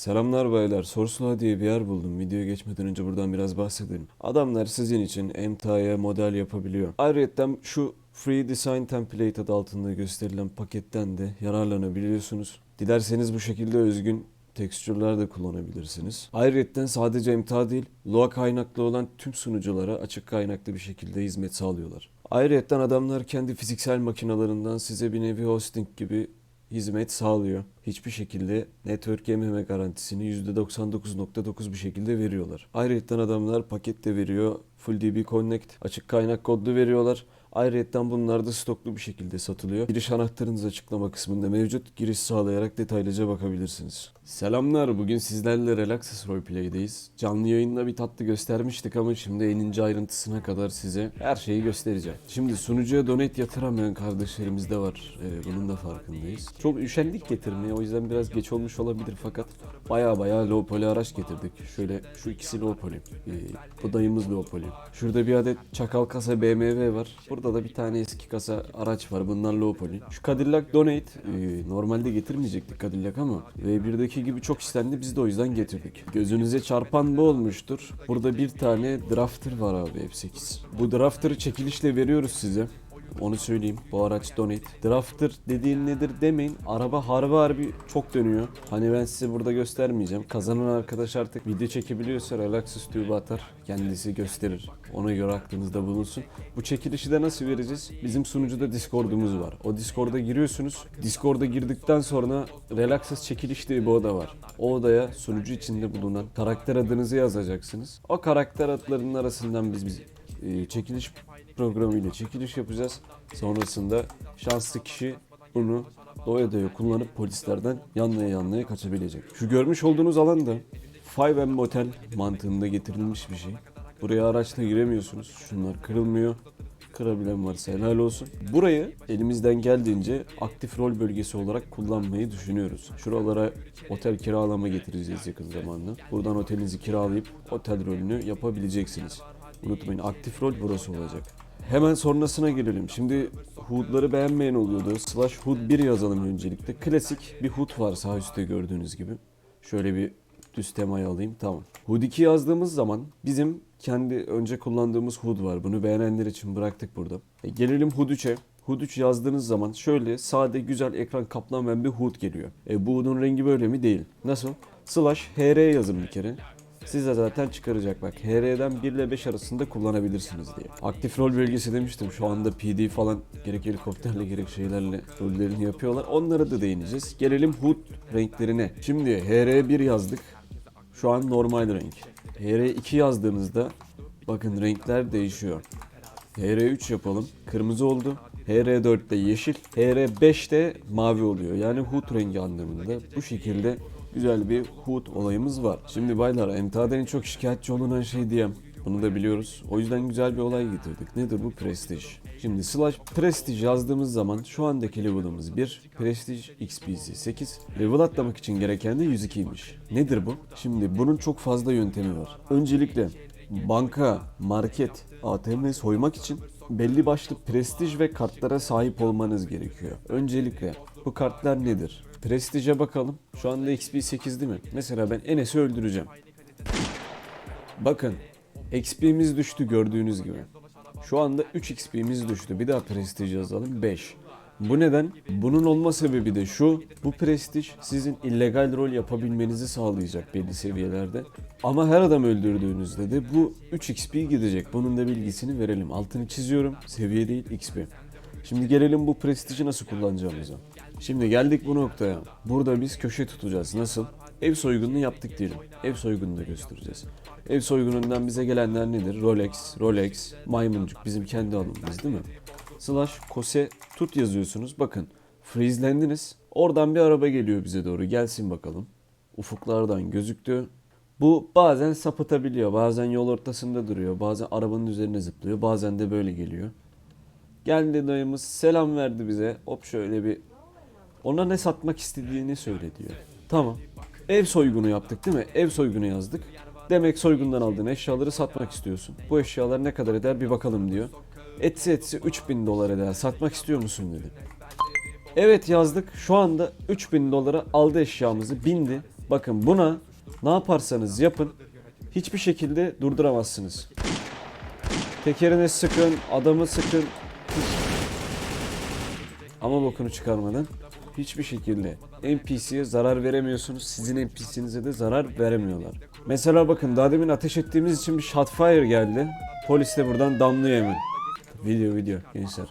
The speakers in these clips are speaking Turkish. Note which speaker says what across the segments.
Speaker 1: Selamlar baylar. Sorsula diye bir yer buldum. Videoya geçmeden önce buradan biraz bahsedelim. Adamlar sizin için emtaya model yapabiliyor. Ayrıca şu Free Design Template adı altında gösterilen paketten de yararlanabiliyorsunuz. Dilerseniz bu şekilde özgün tekstürler de kullanabilirsiniz. Ayrıca sadece emta değil, Lua kaynaklı olan tüm sunuculara açık kaynaklı bir şekilde hizmet sağlıyorlar. Ayrıca adamlar kendi fiziksel makinalarından size bir nevi hosting gibi hizmet sağlıyor. Hiçbir şekilde network yememe garantisini %99.9 bir şekilde veriyorlar. Ayrıca adamlar paket de veriyor. FullDB Connect açık kaynak kodlu veriyorlar. Ayrıca bunlar da stoklu bir şekilde satılıyor. Giriş anahtarınız açıklama kısmında mevcut. Giriş sağlayarak detaylıca bakabilirsiniz. Selamlar. Bugün sizlerle Relaxes Roleplay'deyiz. Canlı yayında bir tatlı göstermiştik ama şimdi en ince ayrıntısına kadar size her şeyi göstereceğim. Şimdi sunucuya donate yatıramayan kardeşlerimiz de var. Ee, bunun da farkındayız. Çok üşendik getirmeye o yüzden biraz geç olmuş olabilir fakat baya baya low poly araç getirdik. Şöyle şu ikisi low poly. Ee, bu dayımız low poly. Şurada bir adet çakal kasa BMW var. Burada da bir tane eski kasa araç var. Bunlar low poly. Şu Cadillac Donate ee, normalde getirmeyecektik Cadillac ama V1'deki gibi çok istendi. Biz de o yüzden getirdik. Gözünüze çarpan bu olmuştur. Burada bir tane drafter var abi F8. Bu drafter'ı çekilişle veriyoruz size. Onu söyleyeyim. Bu araç donate. Drafter dediğin nedir demeyin. Araba harbi harbi çok dönüyor. Hani ben size burada göstermeyeceğim. Kazanan arkadaş artık video çekebiliyorsa Relaxus Tube atar. Kendisi gösterir. Ona göre aklınızda bulunsun. Bu çekilişi de nasıl vereceğiz? Bizim sunucuda Discord'umuz var. O Discord'a giriyorsunuz. Discord'a girdikten sonra Relaxus çekiliş diye bir oda var. O odaya sunucu içinde bulunan karakter adınızı yazacaksınız. O karakter adlarının arasından biz, biz e, çekiliş programıyla çekiliş yapacağız. Sonrasında şanslı kişi bunu doya doya kullanıp polislerden yanlaya yanlaya kaçabilecek. Şu görmüş olduğunuz alan da Five M Motel mantığında getirilmiş bir şey. Buraya araçla giremiyorsunuz. Şunlar kırılmıyor. Kırabilen varsa helal olsun. Burayı elimizden geldiğince aktif rol bölgesi olarak kullanmayı düşünüyoruz. Şuralara otel kiralama getireceğiz yakın zamanda. Buradan otelinizi kiralayıp otel rolünü yapabileceksiniz. Unutmayın aktif rol burası olacak. Hemen sonrasına gelelim. Şimdi HUD'ları beğenmeyen oluyordu. Slash HUD 1 yazalım öncelikle. Klasik bir HUD var sağ üstte gördüğünüz gibi. Şöyle bir düz temayı alayım. Tamam. HUD 2 yazdığımız zaman bizim kendi önce kullandığımız HUD var. Bunu beğenenler için bıraktık burada. E, gelelim HUD 3'e. HUD 3 yazdığınız zaman şöyle sade güzel ekran kaplamayan bir HUD geliyor. E bu HUD'un rengi böyle mi? Değil. Nasıl? Slash HR yazın bir kere. Size zaten çıkaracak bak. HR'den 1 ile 5 arasında kullanabilirsiniz diye. Aktif rol bölgesi demiştim. Şu anda PD falan gerek helikopterle gerek şeylerle rollerini yapıyorlar. Onlara da değineceğiz. Gelelim HUD renklerine. Şimdi HR1 yazdık. Şu an normal renk. HR2 yazdığınızda bakın renkler değişiyor. HR3 yapalım. Kırmızı oldu. HR4'te yeşil. HR5'te mavi oluyor. Yani HUD rengi anlamında. Bu şekilde güzel bir HUD olayımız var. Şimdi baylar emtiadan en çok şikayetçi olunan şey diyem. Bunu da biliyoruz. O yüzden güzel bir olay getirdik. Nedir bu? Prestige. Şimdi slash Prestige yazdığımız zaman şu andaki level'ımız 1. Prestige XP'si 8. Level atlamak için gereken de 102'ymiş. Nedir bu? Şimdi bunun çok fazla yöntemi var. Öncelikle banka, market, ATM soymak için belli başlı prestij ve kartlara sahip olmanız gerekiyor. Öncelikle bu kartlar nedir? Prestij'e bakalım. Şu anda XP 8 değil mi? Mesela ben Enes'i öldüreceğim. Bakın XP'miz düştü gördüğünüz gibi. Şu anda 3 XP'miz düştü. Bir daha prestij yazalım 5. Bu neden? Bunun olma sebebi de şu. Bu prestij sizin illegal rol yapabilmenizi sağlayacak belli seviyelerde. Ama her adam öldürdüğünüzde de bu 3 XP gidecek. Bunun da bilgisini verelim. Altını çiziyorum. Seviye değil XP. Şimdi gelelim bu prestiji nasıl kullanacağımıza. Şimdi geldik bu noktaya. Burada biz köşe tutacağız. Nasıl? Ev soygununu yaptık diyelim. Ev soygununu da göstereceğiz. Ev soygunundan bize gelenler nedir? Rolex, Rolex, maymuncuk bizim kendi alımımız değil mi? Slash kose tut yazıyorsunuz. Bakın freezelendiniz. Oradan bir araba geliyor bize doğru. Gelsin bakalım. Ufuklardan gözüktü. Bu bazen sapıtabiliyor. Bazen yol ortasında duruyor. Bazen arabanın üzerine zıplıyor. Bazen de böyle geliyor. Geldi dayımız selam verdi bize. Hop şöyle bir ona ne satmak istediğini söyle diyor. Tamam. Ev soygunu yaptık değil mi? Ev soygunu yazdık. Demek soygundan aldığın eşyaları satmak istiyorsun. Bu eşyalar ne kadar eder bir bakalım diyor. Etse etse 3000 dolar eder. Satmak istiyor musun dedi. Evet yazdık. Şu anda 3000 dolara aldı eşyamızı bindi. Bakın buna ne yaparsanız yapın hiçbir şekilde durduramazsınız. Tekerine sıkın, adamı sıkın. Ama bokunu çıkarmadan hiçbir şekilde NPC'ye zarar veremiyorsunuz. Sizin NPC'nize de zarar veremiyorlar. Mesela bakın daha demin ateş ettiğimiz için bir shotfire geldi. Polis de buradan damlıyor hemen. Video video gençler.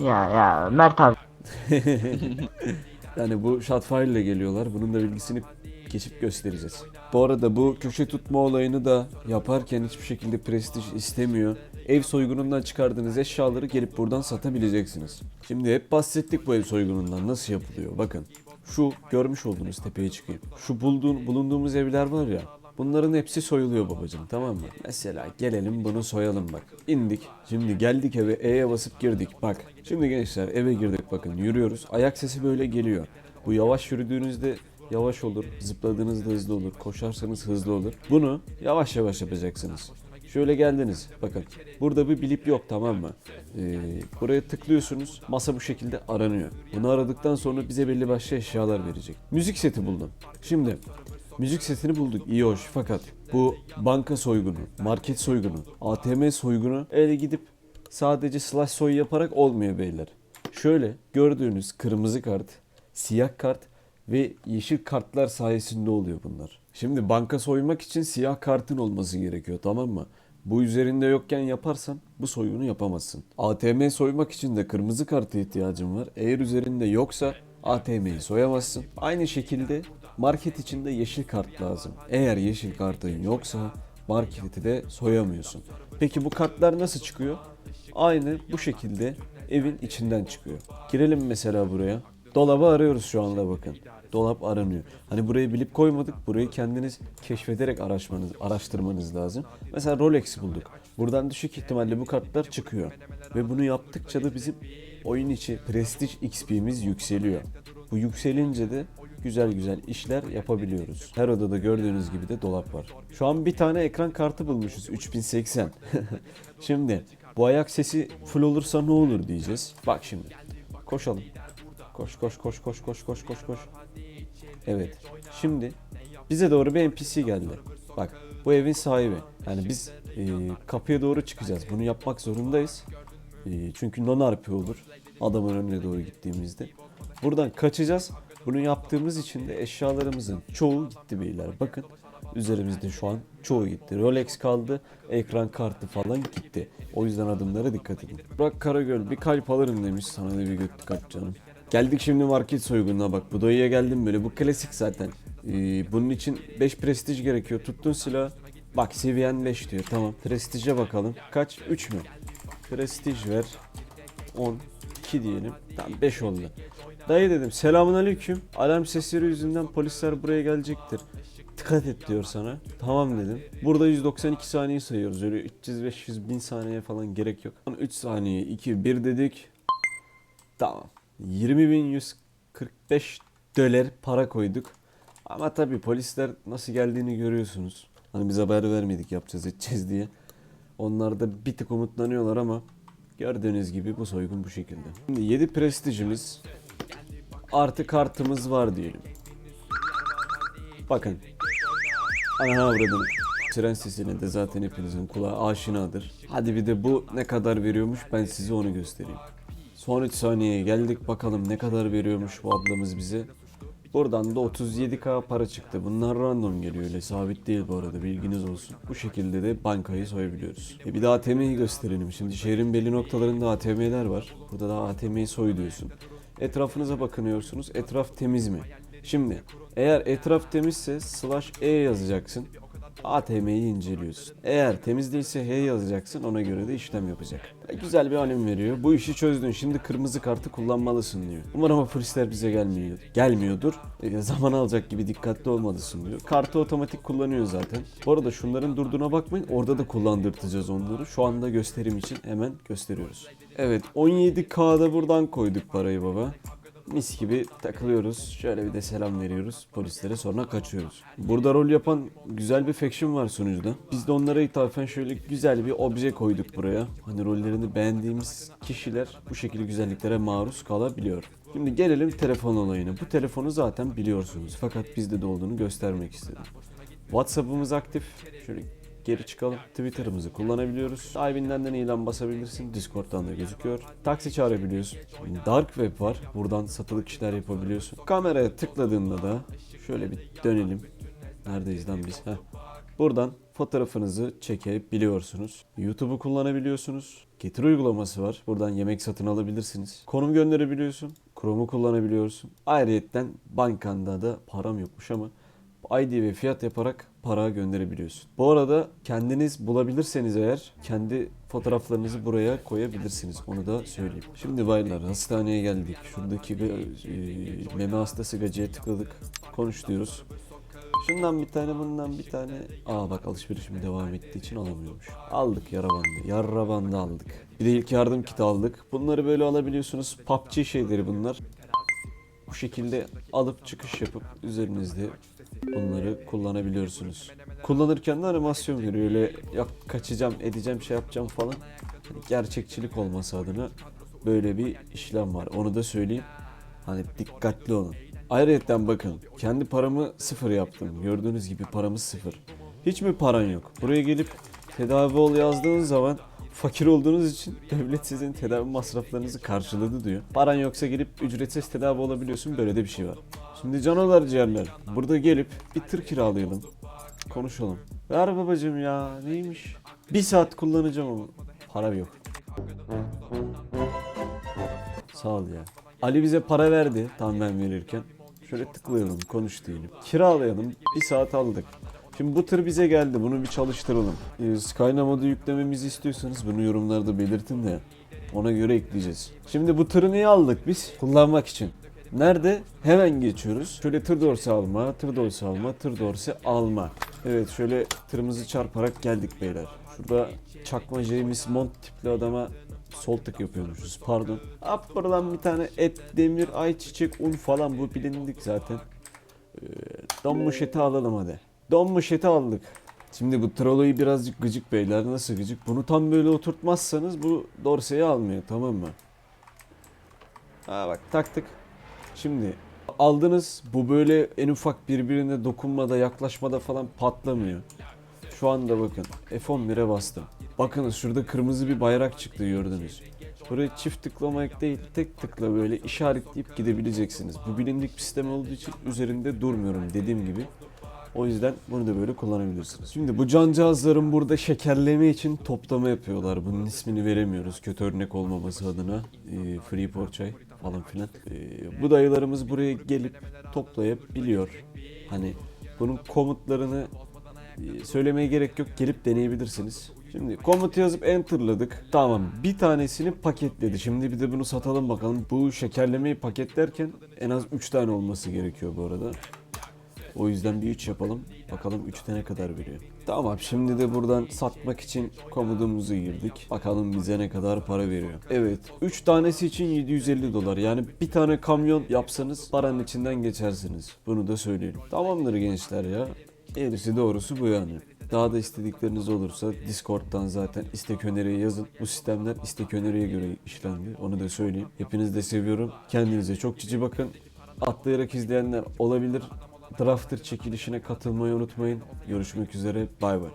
Speaker 2: Ya ya Mert abi.
Speaker 1: Yani bu shotfire ile geliyorlar. Bunun da bilgisini geçip göstereceğiz. Bu arada bu köşe tutma olayını da yaparken hiçbir şekilde prestij istemiyor. Ev soygunundan çıkardığınız eşyaları gelip buradan satabileceksiniz. Şimdi hep bahsettik bu ev soygunundan nasıl yapılıyor. Bakın şu görmüş olduğunuz tepeye çıkayım. Şu bulduğun, bulunduğumuz evler var ya Bunların hepsi soyuluyor babacım tamam mı? Mesela gelelim bunu soyalım bak. İndik. Şimdi geldik eve E'ye basıp girdik. Bak. Şimdi gençler eve girdik bakın yürüyoruz. Ayak sesi böyle geliyor. Bu yavaş yürüdüğünüzde yavaş olur. Zıpladığınızda hızlı olur. Koşarsanız hızlı olur. Bunu yavaş yavaş yapacaksınız. Şöyle geldiniz. Bakın. Burada bir bilip yok tamam mı? Ee, buraya tıklıyorsunuz. Masa bu şekilde aranıyor. Bunu aradıktan sonra bize belli başlı eşyalar verecek. Müzik seti buldum. Şimdi Müzik setini bulduk iyi hoş fakat bu banka soygunu, market soygunu, ATM soygunu öyle gidip sadece slash soy yaparak olmuyor beyler. Şöyle gördüğünüz kırmızı kart, siyah kart ve yeşil kartlar sayesinde oluyor bunlar. Şimdi banka soymak için siyah kartın olması gerekiyor tamam mı? Bu üzerinde yokken yaparsan bu soygunu yapamazsın. ATM soymak için de kırmızı karta ihtiyacın var. Eğer üzerinde yoksa ATM'yi soyamazsın. Aynı şekilde market için de yeşil kart lazım. Eğer yeşil kartın yoksa marketi de soyamıyorsun. Peki bu kartlar nasıl çıkıyor? Aynı bu şekilde evin içinden çıkıyor. Girelim mesela buraya. Dolabı arıyoruz şu anda bakın. Dolap aranıyor. Hani burayı bilip koymadık. Burayı kendiniz keşfederek araşmanız, araştırmanız lazım. Mesela Rolex bulduk. Buradan düşük ihtimalle bu kartlar çıkıyor. Ve bunu yaptıkça da bizim oyun içi prestij XP'miz yükseliyor. Bu yükselince de güzel güzel işler yapabiliyoruz. Her odada gördüğünüz gibi de dolap var. Şu an bir tane ekran kartı bulmuşuz 3080. şimdi bu ayak sesi full olursa ne olur diyeceğiz. Bak şimdi. Koşalım. Koş koş koş koş koş koş koş koş. Evet. Şimdi bize doğru bir NPC geldi. Bak bu evin sahibi. Yani biz e, kapıya doğru çıkacağız. Bunu yapmak zorundayız. E, çünkü non RP olur. Adamın önüne doğru gittiğimizde. Buradan kaçacağız. Bunu yaptığımız için de eşyalarımızın çoğu gitti beyler. Bakın üzerimizde şu an çoğu gitti. Rolex kaldı, ekran kartı falan gitti. O yüzden adımlara dikkat edin. Burak Karagöl bir kalp alırım demiş sana da bir göt kalp canım. Geldik şimdi market soygununa bak. Bu dayıya geldim böyle. Bu klasik zaten. Ee, bunun için 5 prestij gerekiyor. Tuttun silah. Bak seviyen leş diyor. Tamam. Prestije bakalım. Kaç? 3 mü? Prestij ver. 10. 2 diyelim. Tamam 5 oldu. Dayı dedim selamun aleyküm. Alarm sesleri yüzünden polisler buraya gelecektir. Dikkat et diyor sana. Tamam dedim. Burada 192 saniye sayıyoruz. Öyle 300-500 bin saniye falan gerek yok. 3 saniye 2 1 dedik. Tamam. 20.145 dolar para koyduk. Ama tabii polisler nasıl geldiğini görüyorsunuz. Hani biz haber vermedik yapacağız edeceğiz diye. Onlar da bir tık umutlanıyorlar ama gördüğünüz gibi bu soygun bu şekilde. Şimdi 7 prestijimiz artı kartımız var diyelim. Bakın. Ana avradım. Tren sesine de zaten hepinizin kulağı aşinadır. Hadi bir de bu ne kadar veriyormuş ben size onu göstereyim. Son 3 saniyeye geldik bakalım ne kadar veriyormuş bu ablamız bize. Buradan da 37k para çıktı. Bunlar random geliyor öyle sabit değil bu arada bilginiz olsun. Bu şekilde de bankayı soyabiliyoruz. E bir de ATM'yi gösterelim. Şimdi şehrin belli noktalarında ATM'ler var. Burada da ATM'yi soy diyorsun. Etrafınıza bakınıyorsunuz. Etraf temiz mi? Şimdi eğer etraf temizse slash e yazacaksın. ATM'yi inceliyorsun. Eğer temiz değilse H yazacaksın ona göre de işlem yapacak. E, Güzel bir alim veriyor. Bu işi çözdün. Şimdi kırmızı kartı kullanmalısın diyor. Umarım o polisler bize gelmiyor. Gelmiyordur. E, zaman alacak gibi dikkatli olmalısın diyor. Kartı otomatik kullanıyor zaten. Bu arada şunların durduğuna bakmayın. Orada da kullandırtacağız onları. Şu anda gösterim için hemen gösteriyoruz. Evet 17K'da buradan koyduk parayı baba. Mis gibi takılıyoruz. Şöyle bir de selam veriyoruz. Polislere sonra kaçıyoruz. Burada rol yapan güzel bir faction var sunucuda. Biz de onlara ithafen şöyle güzel bir obje koyduk buraya. Hani rollerini beğendiğimiz kişiler bu şekilde güzelliklere maruz kalabiliyor. Şimdi gelelim telefon olayına. Bu telefonu zaten biliyorsunuz fakat bizde de olduğunu göstermek istedim. WhatsApp'ımız aktif. Şöyle geri çıkalım. Twitter'ımızı kullanabiliyoruz. Sahibinden de ilan basabilirsin. Discord'dan da gözüküyor. Taksi çağırabiliyorsun. Dark Web var. Buradan satılık işler yapabiliyorsun. Kameraya tıkladığında da şöyle bir dönelim. Neredeyiz lan biz? Heh. Buradan fotoğrafınızı çekebiliyorsunuz. YouTube'u kullanabiliyorsunuz. Getir uygulaması var. Buradan yemek satın alabilirsiniz. Konum gönderebiliyorsun. Chrome'u kullanabiliyorsun. Ayrıyetten bankanda da param yokmuş ama ID ve fiyat yaparak para gönderebiliyorsun. Bu arada kendiniz bulabilirseniz eğer kendi fotoğraflarınızı buraya koyabilirsiniz. Onu da söyleyeyim. Şimdi baylar hastaneye geldik. Şuradaki e, meme hastası gacıya tıkladık. Konuş. Şundan bir tane bundan bir tane. Aa bak alışverişim devam ettiği için alamıyormuş. Aldık yara bandı. Yara bandı aldık. Bir de ilk yardım kiti aldık. Bunları böyle alabiliyorsunuz. PUBG şeyleri bunlar. Bu şekilde alıp çıkış yapıp üzerinizde bunları kullanabiliyorsunuz. Kullanırken de animasyon veriyor. Öyle ya kaçacağım, edeceğim, şey yapacağım falan. Hani gerçekçilik olması adına böyle bir işlem var. Onu da söyleyeyim. Hani dikkatli olun. Ayrıca bakın kendi paramı sıfır yaptım. Gördüğünüz gibi paramız sıfır. Hiç mi paran yok? Buraya gelip tedavi ol yazdığınız zaman fakir olduğunuz için devlet sizin tedavi masraflarınızı karşıladı diyor. Paran yoksa gelip ücretsiz tedavi olabiliyorsun. Böyle de bir şey var. Şimdi canavar ciğerler. Burada gelip bir tır kiralayalım. Konuşalım. Ver babacım ya neymiş? Bir saat kullanacağım ama. Para yok. Sağ ol ya. Ali bize para verdi tam ben verirken. Şöyle tıklayalım, konuş diyelim. Kiralayalım. Bir saat aldık. Şimdi bu tır bize geldi. Bunu bir çalıştıralım. Ee, yüklememizi istiyorsanız bunu yorumlarda belirtin de ona göre ekleyeceğiz. Şimdi bu tırı niye aldık biz? Kullanmak için. Nerede? Hemen geçiyoruz. Şöyle tır dorsi alma, tır dorsi alma, tır dorsi alma. Evet şöyle tırımızı çarparak geldik beyler. Şurada çakma James Mont tipli adama sol tık yapıyormuşuz pardon. Hop buradan bir tane et, demir, ayçiçek, un falan bu bilindik zaten. Ee, don muşeti alalım hadi. Don muşeti aldık. Şimdi bu troloyu birazcık gıcık beyler nasıl gıcık? Bunu tam böyle oturtmazsanız bu dorseyi almıyor tamam mı? Ha bak taktık. Şimdi aldınız bu böyle en ufak birbirine dokunmada yaklaşmada falan patlamıyor. Şu anda bakın F11'e bastım. Bakınız şurada kırmızı bir bayrak çıktı gördünüz. Buraya çift tıklamak değil tek tıkla böyle işaretleyip gidebileceksiniz. Bu bilindik bir sistem olduğu için üzerinde durmuyorum dediğim gibi. O yüzden bunu da böyle kullanabilirsiniz. Şimdi bu cancağızların burada şekerleme için toplama yapıyorlar. Bunun ismini veremiyoruz kötü örnek olmaması adına. Ee, free porçay falan filan. Ee, bu dayılarımız buraya gelip toplayabiliyor. Hani bunun komutlarını ee, söylemeye gerek yok. Gelip deneyebilirsiniz. Şimdi komut yazıp enterladık. Tamam. Bir tanesini paketledi. Şimdi bir de bunu satalım bakalım. Bu şekerlemeyi paketlerken en az 3 tane olması gerekiyor bu arada. O yüzden bir 3 yapalım. Bakalım 3 tane kadar veriyor. Tamam şimdi de buradan satmak için komutumuzu girdik. Bakalım bize ne kadar para veriyor. Evet 3 tanesi için 750 dolar. Yani bir tane kamyon yapsanız paranın içinden geçersiniz. Bunu da söyleyelim. Tamamdır gençler ya. Eğrisi doğrusu bu yani. Daha da istedikleriniz olursa Discord'dan zaten istek öneriye yazın. Bu sistemler istek öneriye göre işlendi. Onu da söyleyeyim. Hepinizi de seviyorum. Kendinize çok cici bakın. Atlayarak izleyenler olabilir. Drafter çekilişine katılmayı unutmayın. Görüşmek üzere. Bay bay.